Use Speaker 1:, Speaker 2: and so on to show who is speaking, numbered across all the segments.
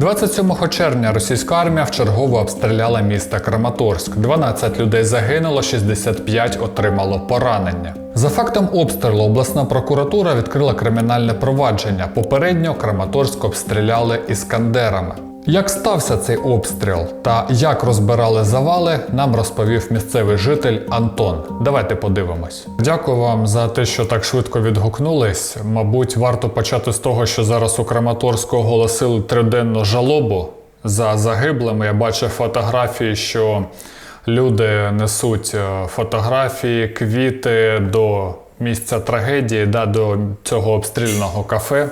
Speaker 1: 27 червня російська армія вчергово обстріляла місто Краматорськ. 12 людей загинуло, 65 отримало поранення. За фактом обстрілу обласна прокуратура відкрила кримінальне провадження. Попередньо Краматорськ обстріляли іскандерами. Як стався цей обстріл та як розбирали завали, нам розповів місцевий житель Антон. Давайте подивимось. Дякую вам за те, що так швидко відгукнулись. Мабуть, варто почати з того, що зараз у Краматорську оголосили триденну жалобу за загиблими. Я бачив фотографії, що люди несуть е, фотографії, квіти до місця трагедії, да, до цього обстрільного кафе.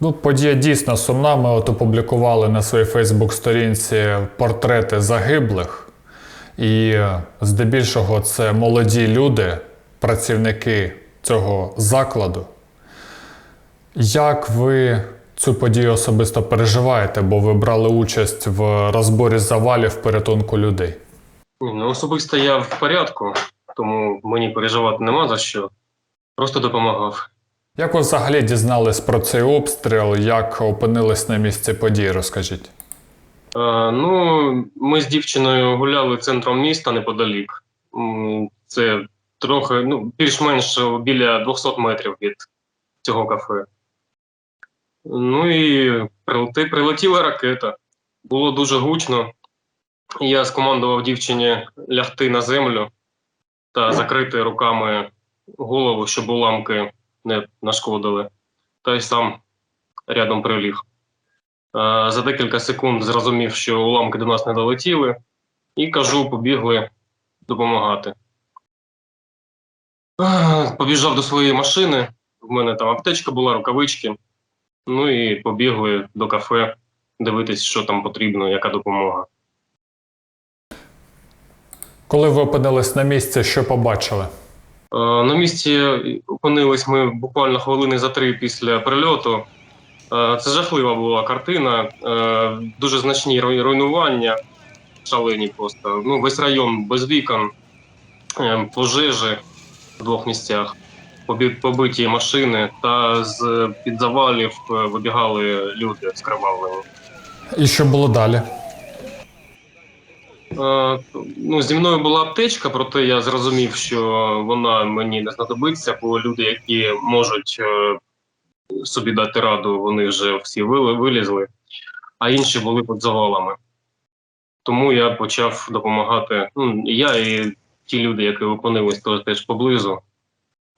Speaker 1: Ну, подія дійсно сумна. Ми от опублікували на своїй Фейсбук-сторінці портрети загиблих. І е, здебільшого це молоді люди, працівники цього закладу. Як ви цю подію особисто переживаєте, бо ви брали участь в розборі завалів порятунку людей?
Speaker 2: Ну, особисто я в порядку, тому мені переживати нема за що. Просто допомагав.
Speaker 1: Як ви взагалі дізнались про цей обстріл? Як опинились на місці події? Розкажіть.
Speaker 2: Е, ну, ми з дівчиною гуляли центром міста неподалік. Це трохи, ну, більш-менш біля 200 метрів від цього кафе. Ну і прилетіла ракета. Було дуже гучно. Я скомандував дівчині лягти на землю та закрити руками голову, щоб уламки не нашкодили. Та й сам рядом приліг. Е, За декілька секунд зрозумів, що уламки до нас не долетіли, і кажу, побігли допомагати. Е, Побіжав до своєї машини. В мене там аптечка була, рукавички. Ну і побігли до кафе дивитись, що там потрібно, яка допомога.
Speaker 1: Коли ви опинились на місці, що побачили?
Speaker 2: Е, На місці опинились ми буквально хвилини за три після прильоту. Е, Це жахлива була картина, е, дуже значні руйнування, шалені просто. Ну, весь район без вікон, пожежі в двох місцях, побиті машини, та з під завалів вибігали люди скривавлені.
Speaker 1: І що було далі?
Speaker 2: Е, ну, зі мною була аптечка, проте я зрозумів, що вона мені не знадобиться, бо люди, які можуть е, собі дати раду, вони вже всі вилізли, а інші були під завалами. Тому я почав допомагати. Ну, я і ті люди, які опинились теж- поблизу,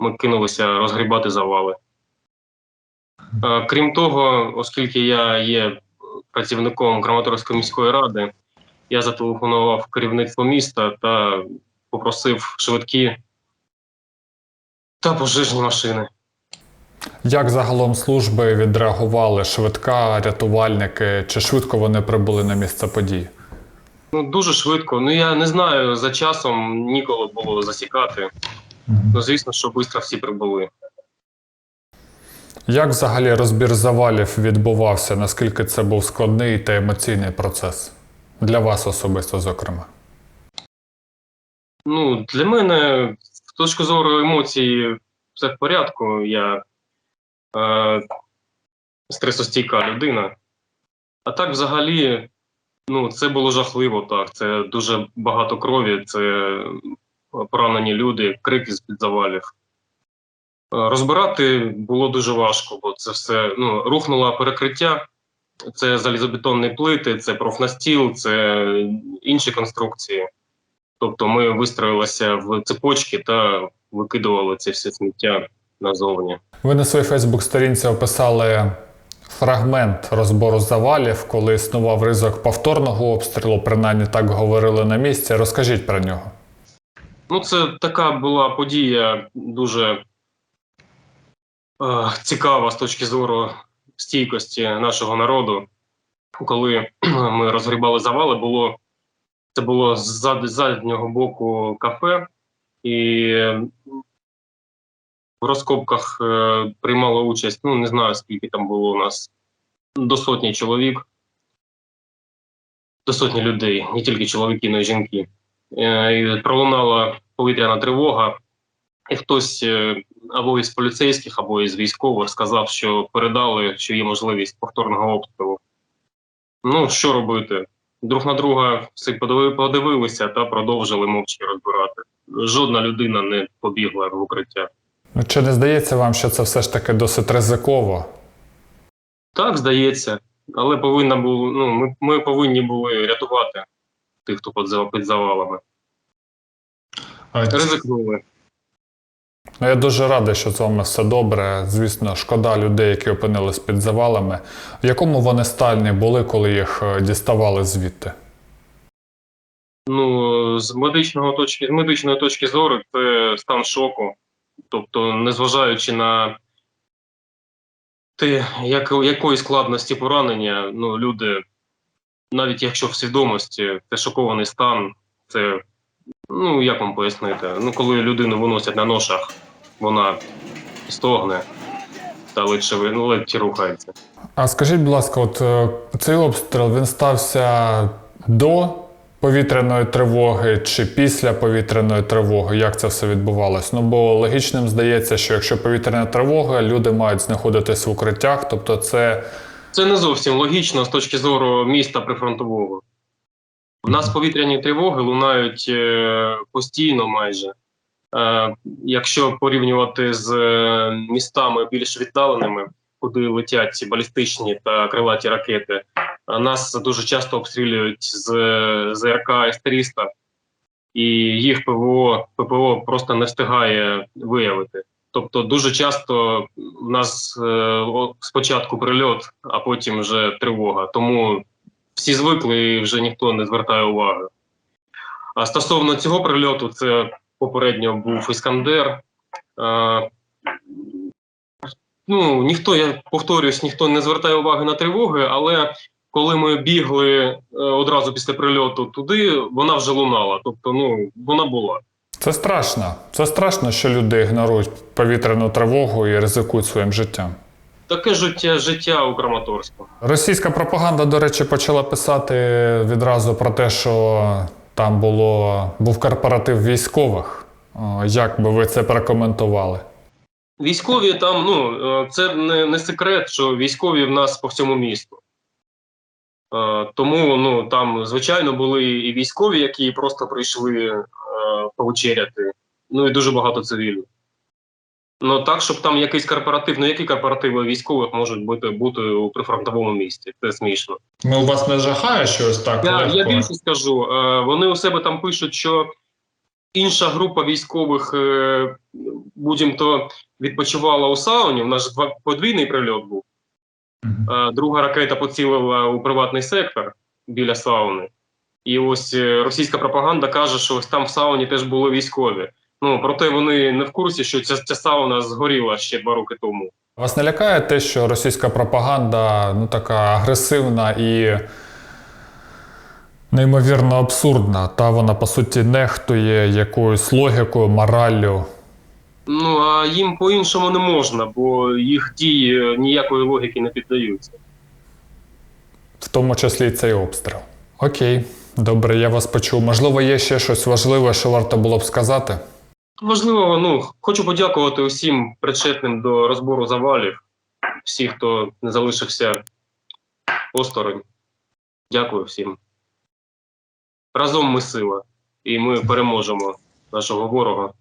Speaker 2: ми кинулися розгрібати завали. Е, Крім того, оскільки я є працівником Краматорської міської ради, я зателефонував керівництво міста та попросив швидкі та пожежні машини.
Speaker 1: Як загалом служби відреагували? Швидка, рятувальники? Чи швидко вони прибули на місце події?
Speaker 2: Ну дуже швидко. Ну я не знаю, за часом ніколи було засікати. Ну звісно, що швидко всі прибули.
Speaker 1: Як взагалі розбір завалів відбувався? Наскільки це був складний та емоційний процес? Для вас особисто, зокрема.
Speaker 2: Ну, для мене, з точки зору емоцій, все в порядку. Я е, стресостійка людина. А так, взагалі, ну, це було жахливо, так. Це дуже багато крові, це поранені люди, крики з-під завалів. Е, Розбирати було дуже важко, бо це все ну, рухнуло перекриття. Це залізобетонні плити, це профнастіл, це інші конструкції. Тобто ми вистроїлися в цепочки та викидували це все сміття назовні.
Speaker 1: Ви на своїй Фейсбук-сторінці описали фрагмент розбору завалів, коли існував ризик повторного обстрілу, принаймні так говорили на місці. Розкажіть про нього.
Speaker 2: Ну, це така була подія дуже е, цікава з точки зору стійкості нашого народу. Коли ми розгрібали завали, було це було з заднього боку кафе, і в розкопках е, приймало участь, ну не знаю скільки там було у нас, до сотні чоловік, до сотні людей, не тільки чоловіки, але й жінки. Е, і пролунала повітряна тривога, і хтось е, або із поліцейських, або із військових сказав, що передали, що є можливість повторного обстрілу. Ну, що робити? Друг на друга всі подивилися та продовжили мовчки розбирати. Жодна людина не побігла в укриття.
Speaker 1: Чи не здається вам, що це все ж таки досить ризиково?
Speaker 2: Так, здається, але повинна було, ну, ми, ми повинні були рятувати тих, хто під, зав- під завалами. Ризикнули.
Speaker 1: Ну, я дуже радий, що з вами все добре. Звісно, шкода людей, які опинились під завалами. В якому вони стані були, коли їх е, діставали звідти?
Speaker 2: Ну, з медичного точки, з медичної точки зору, це стан шоку. Тобто, незважаючи на те, як, якої складності поранення, ну, люди, навіть якщо в свідомості, це шокований стан, це, ну, як вам пояснити, ну, коли людину виносять на ношах, вона стогне та ледь, шеве- ну, ледь рухається.
Speaker 1: А скажіть, будь ласка, от е, цей обстріл він стався до повітряної тривоги чи після повітряної тривоги? Як це все відбувалось? Ну бо логічним здається, що якщо повітряна тривога, люди мають знаходитись в укриттях, тобто це
Speaker 2: Це не зовсім логічно з точки зору міста прифронтового. У нас повітряні тривоги лунають е, постійно майже. Е, якщо порівнювати з е, містами більш віддаленими, куди летять ці балістичні та крилаті ракети, нас дуже часто обстрілюють з ЗРК С-300, і їх ПВО, ППО просто не встигає виявити. Тобто дуже часто в нас спочатку прильот, а потім вже тривога. Тому всі звикли і вже ніхто не звертає уваги. А стосовно цього прильоту, це попередньо був Іскандер. Е, ну, ніхто, я повторюсь, ніхто не звертає уваги на тривоги, але коли ми бігли е, одразу після прильоту туди, вона вже лунала. Тобто, ну, вона була.
Speaker 1: Це страшно. Це страшно, що люди ігнорують повітряну тривогу і ризикують своїм життям.
Speaker 2: Таке життя, життя у Краматорську.
Speaker 1: Російська пропаганда, до речі, почала писати відразу про те, що там було, був корпоратив військових. Як би ви це прокоментували?
Speaker 2: Військові там, ну е, це не, не секрет, що військові в нас по всьому місту. Е, Тому ну там, звичайно, були і військові, які просто прийшли е, повечеряти. Ну і дуже багато цивілів. Ну так, щоб там якийсь корпоратив, ну які корпоративи військових можуть бути, бути у прифронтовому місті? Це смішно.
Speaker 1: Ну, вас не жахає щось так?
Speaker 2: Я, я більше скажу. Е, вони у себе там пишуть, що інша група військових, е, будь-то відпочивала у сауні. У нас два подвійний прильот був. Е, друга ракета поцілила у приватний сектор біля сауни. І ось російська пропаганда каже, що ось там в сауні теж були військові. Ну проте вони не в курсі, що ця, ця сауна згоріла ще два роки тому.
Speaker 1: Вас не лякає те, що російська пропаганда ну, така агресивна і неймовірно абсурдна, та вона по суті нехтує якоюсь логікою, мораллю.
Speaker 2: Ну а їм по-іншому не можна, бо їх дії ніякої логіки не піддаються.
Speaker 1: В тому числі і цей обстріл. Окей, добре, я вас почув. Можливо, є ще щось важливе, що варто було б сказати.
Speaker 2: Важливо, ну хочу подякувати усім причетним до розбору завалів, всі, хто не залишився осторонь. Дякую всім. Разом ми сила, і ми переможемо нашого ворога.